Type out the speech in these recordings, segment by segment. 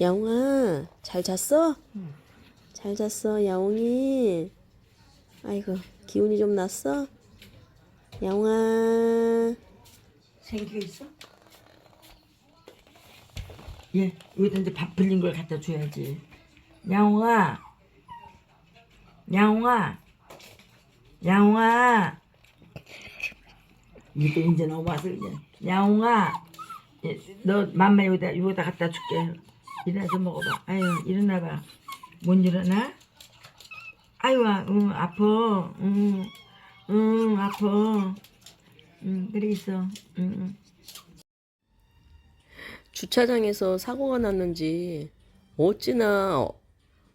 야옹아, 잘 잤어? 잘 잤어, 야옹이. 아이고, 기운이 좀 났어? 야옹아. 생기가 있어? 예, 여기다 이제 밥 불린 걸 갖다 줘야지. 양홍아, 양홍아, 양홍아. 이게 이제 넘어와서 그냥 양홍아, 예, 너 맘마 여기다 여기다 갖다 줄게. 일어나서 먹어봐. 아유, 일어나봐. 못 일어나? 아유, 아, 응, 아파. 응, 응, 아파. 응, 그래 있어. 응, 응. 주차장에서 사고가 났는지 어찌나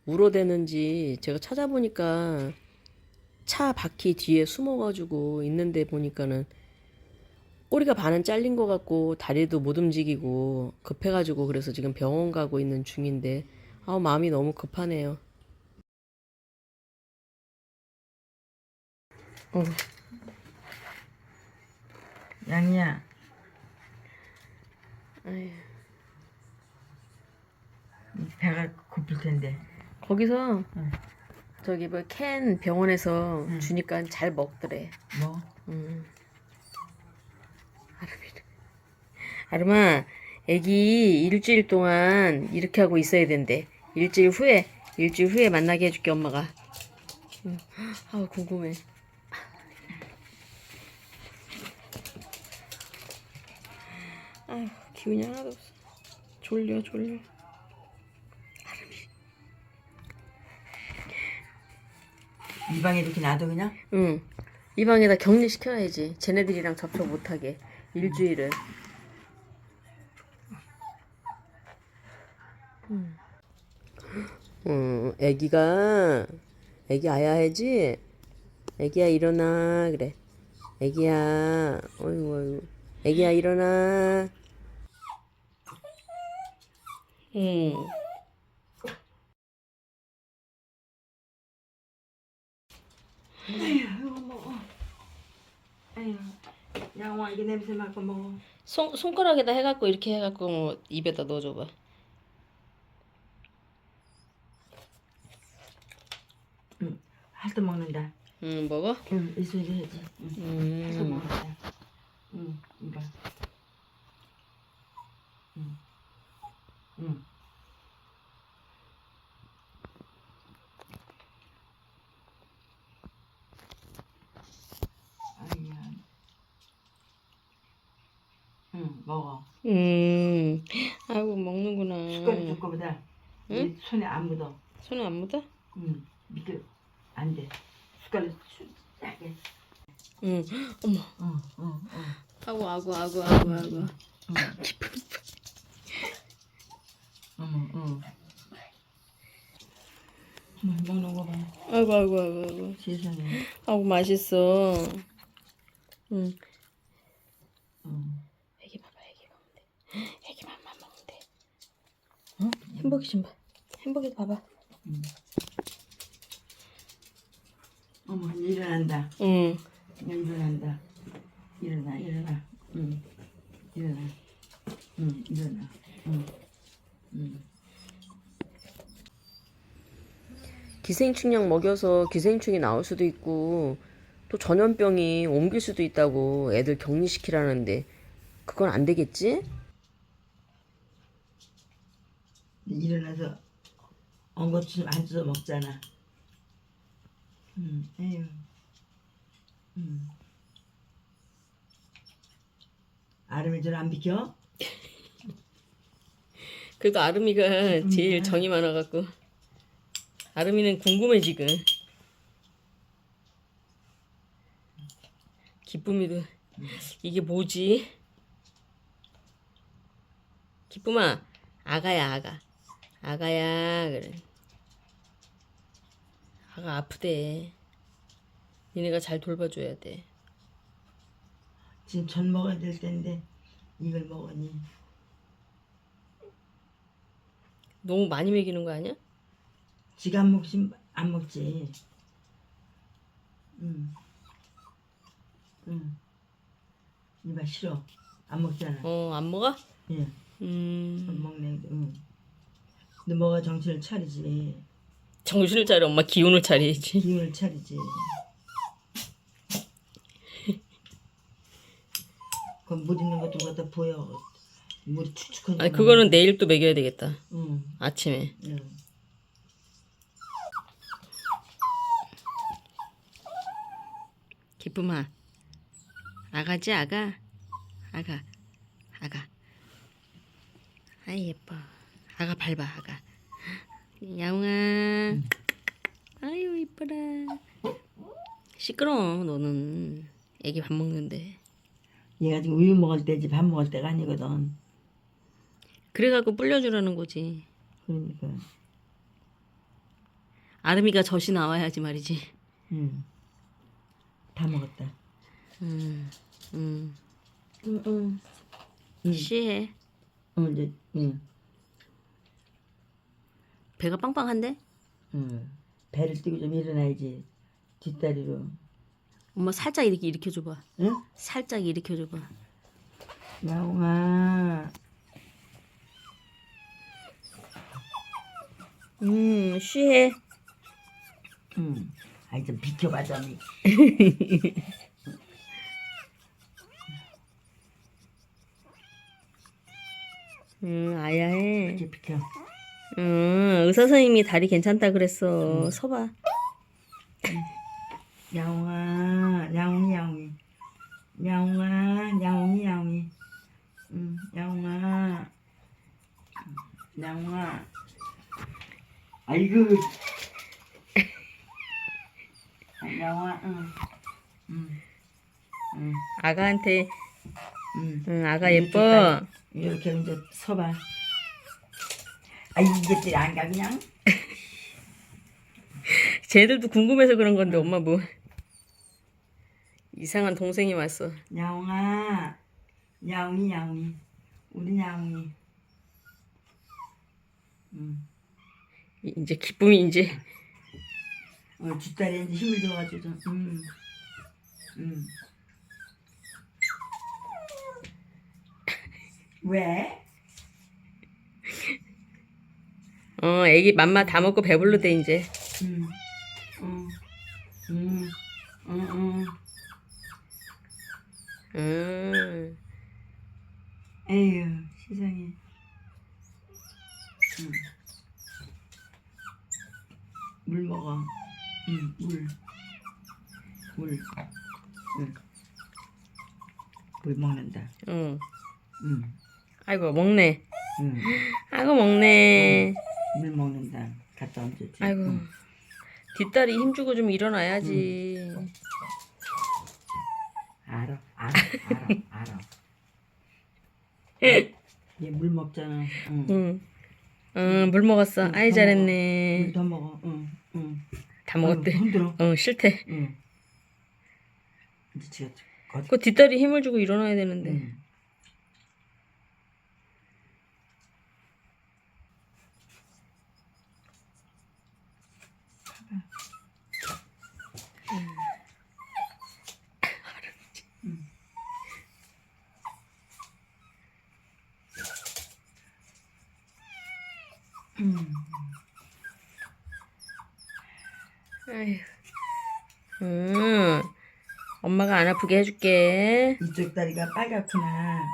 울어대는지 제가 찾아보니까 차 바퀴 뒤에 숨어가지고 있는데 보니까는 꼬리가 반은 잘린 것 같고 다리도 못 움직이고 급해가지고 그래서 지금 병원 가고 있는 중인데 아 마음이 너무 급하네요. 어, 양이야. 아휴. 배가 고플 텐데. 거기서 응. 저기 뭐 캔 병원에서 응. 주니까 잘 먹더래. 뭐? 음. 아름이를. 아름아, 애기 일주일 동안 이렇게 하고 있어야 된대. 일주일 후에, 일주일 후에 만나게 해줄게, 엄마가. 응. 아우, 궁금해. 아휴, 기운이 하나도 없어. 졸려, 졸려. 이 방에 이렇게 놔둬 그냥? 응. 이 방에다 격리시켜야지. 쟤네들이랑 접촉 못하게. 일주일을. 음. 어, 애기가, 애기 아야 해지? 애기야, 일어나. 그래. 애기야, 어이구, 어이구. 애기야, 일어나. 응. 아유, 양아 이게 냄새 맡고 먹어. 손, 손가락에다 해갖고, 이렇게 해갖고, 뭐 입에다 넣어줘봐. 응, 할때 먹는다. 응, 먹어? 응, 이 소리 해야지. 응, 할때 음. 먹는다. 응, 이봐. 응, 응. 아니야. 응, 먹어. 음, 아이고 먹는구나. 숟가락 줄 거보다 이 손에 안 묻어. 손에 안 묻어? 응, 밑에 안 돼. 숟가락 수- 약해. 응. 어머. 응, 응, 응. 아고 아고 아고 아고 아고. 응, 응. 어머, 먹는 거 봐. 아이고 아이고 아이고 아이고. 세상에. 아고 맛있어. 응. 응. 애기 봐봐 애기 먹으면 돼. 애기만만 먹으면 돼. 어? 햄버거 좀 봐. 햄버거 봐봐. 어머, 일어난다. 응. 일어난다. 일어나, 일어나. 응. 일어나. 응, 일어나. 응. 응. 기생충약 먹여서 기생충이 나올 수도 있고 또 전염병이 옮길 수도 있다고 애들 격리시키라는데 그건 안 되겠지? 일어나서 엉거추 안 뜯어 먹잖아. 응, 에휴. 응. 아름이 좀안 비켜? 그래도 아름이가 제일 정이 많아갖고 아름이는 궁금해 지금 기쁨이도 이게 뭐지? 기쁨아 아가야 아가 아가야 그래 아가 아프대 니네가 잘 돌봐줘야 돼 지금 전 먹어야 될 텐데 이걸 먹으니 너무 많이 먹이는 거 아니야? 지가 안 먹지 안 먹지. 응. 응. 이봐 싫어. 안 먹잖아. 어 안 먹어? 예. 음안 먹네. 응. 너 뭐가 정신을 차리지. 정신을 차려 엄마 기운을 차리지. 기운을 차리지. 그럼 물 있는 것도 갖다 보여. 물이 축축하니까. 아니 그거는 내일 또 먹여야 되겠다. 응. 아침에. 응. 기쁨아. 아가지 아가. 아가. 아가. 아이 예뻐. 아가 밟아 아가. 야옹아. 아유 이뻐라. 시끄러워 너는. 애기 밥 먹는데. 얘가 지금 우유 먹을 때지 밥 먹을 때가 아니거든. 그래갖고 불려주라는 거지. 그러니까. 아름이가 젖이 나와야지 말이지. 응. 다 먹었다. 음, 음. 응, 응. 응. 쉬해. 어, 이제, 응. 배가 빵빵한데? 응. 배를 띄고 좀 일어나야지. 뒷다리로. 엄마 살짝 이렇게 일으켜 줘봐. 응? 살짝 일으켜 줘봐. 야옹아. 음, 쉬해. 응. 아이, 좀 비켜봐, 좀. 음, 아야해. 이렇게 비켜. 음, 의사 선생님이 다리 괜찮다 그랬어. 서봐. 야옹아, 야옹이, 야옹이. 야옹아, 야옹이, 야옹이. 응, 야옹아. 야옹아. 아이고. 아, 야옹아, 응. 응. 응, 아가한테, 응. 응, 아가 예뻐. 이렇게 이제 서봐. 아, 이게 안 가, 그냥? 쟤들도 궁금해서 그런 건데 엄마 뭐. 이상한 동생이 왔어. 야옹아, 야옹이, 야옹이. 우리 야옹이. 응. 이- 이제 기쁨이 이제 어, 뒷다리에 이제 힘을 줘가지고 좀, 음, 음. 왜? 어 애기 맘마 다 먹고 배불러대 이제 음, 음, 음, 음, 음. 음 에휴, 세상에. 음. 물 먹어. 음, 물. 물. 음. 물 먹는다. 응. 음, 아이고 먹네 음. 아이고 먹네 물 먹는다. 갖다 얹었지. 아이고 응. 뒷다리 힘주고 좀 일어나야지 알아, 알아, 알아, 알아. 얘물 먹잖아. 응. 응. 응, 물 먹었어. 아이, 잘했네. 물 더 먹어. 응, 응. 다 먹었대. 아유, 흔들어. 어, 싫대. 응. 이제 지가 거. 그 뒷다리 힘을 주고 일어나야 되는데. 응. 음. 아휴. 응. 엄마가 안 아프게 해줄게. 이쪽 다리가 빨갛구나.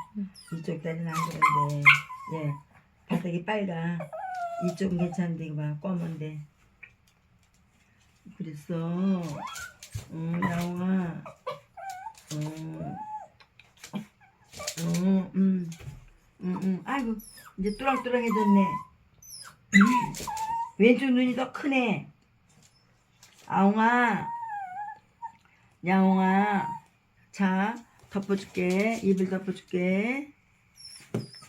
이쪽 다리는 안 그런데. 예. 바닥이 빨가. 이쪽은 괜찮은데 이거 봐. 검은데. 그랬어. 응, 야옹아. 응. 응, 응. 응, 응. 아이고, 이제. 음. 왼쪽 눈이 더 크네. 아웅아. 야옹아. 자, 덮어줄게. 입을 덮어줄게.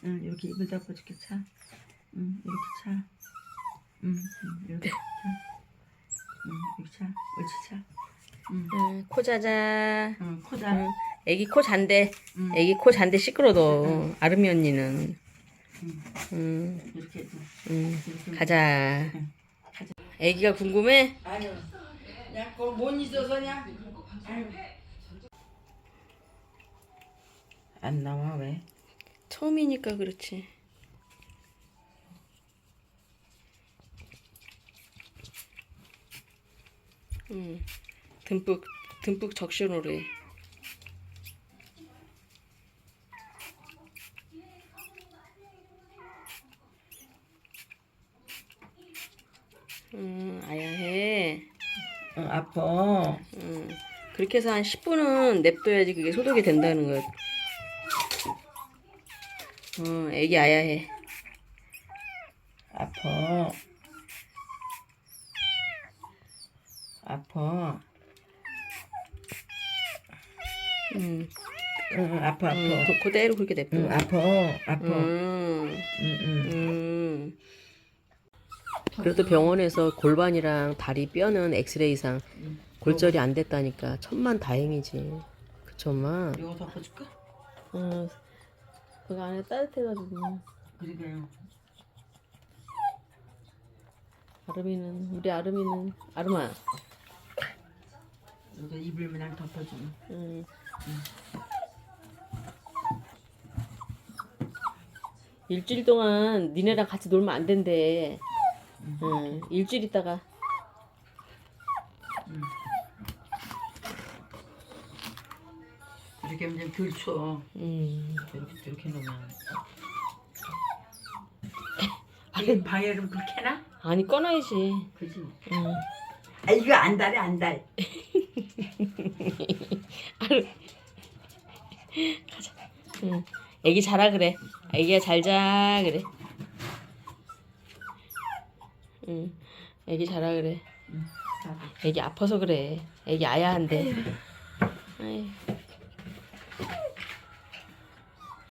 응, 이렇게 입을 덮어줄게. 차. 응, 이렇게 차. 응, 응, 이렇게 차. 응, 이렇게 차. 옳지, 차. 응, 응, 코 자자. 응, 코다. 응. 애기 코 잔대. 응, 애기 코 잔대 시끄러워. 아름이 언니는. 응, 응, 이렇게 해서. 응. 이렇게. 가자. 애기가 궁금해? 아유, 야, 그거 못 있어서냐? 안 나와 왜? 처음이니까 그렇지. 음 듬뿍 듬뿍 적셔놓으래. 그렇게 해서 한 10분은 냅둬야지 그게 소독이 된다는 거야. 어, 애기 아야해. 아파. 아파. 음, 응, 아파, 아파. 음, 그, 그대로 그렇게 냅둬. 응, 아파. 아파. 음, 응, 응. 음. 그래도 병원에서 골반이랑 다리 뼈는 엑스레이상 골절이 안 됐다니까 천만 다행이지. 그쵸, 엄마? 이거 덮어줄까? 어, 그 안에 따뜻해가지고. 그러게요. 아름이는, 우리 아름이는, 아름아. 이거 이불 그냥 덮어주면. 음. 일주일 동안 니네랑 같이 놀면 안 된대. 응, 일주일 있다가. 이렇게 하면 좀덜 추워. 음. 이렇게, 이렇게 놓으면. 아니, 방에 좀 그렇게 해놔? 아니, 꺼놔야지. 그지? 응. 아, 이거 안 달해, 안 달. 응. 애기 자라 그래. 애기가 잘자 그래. 응. 애기 자라 그래. 애기 아파서 그래. 애기 아야한데. 아이.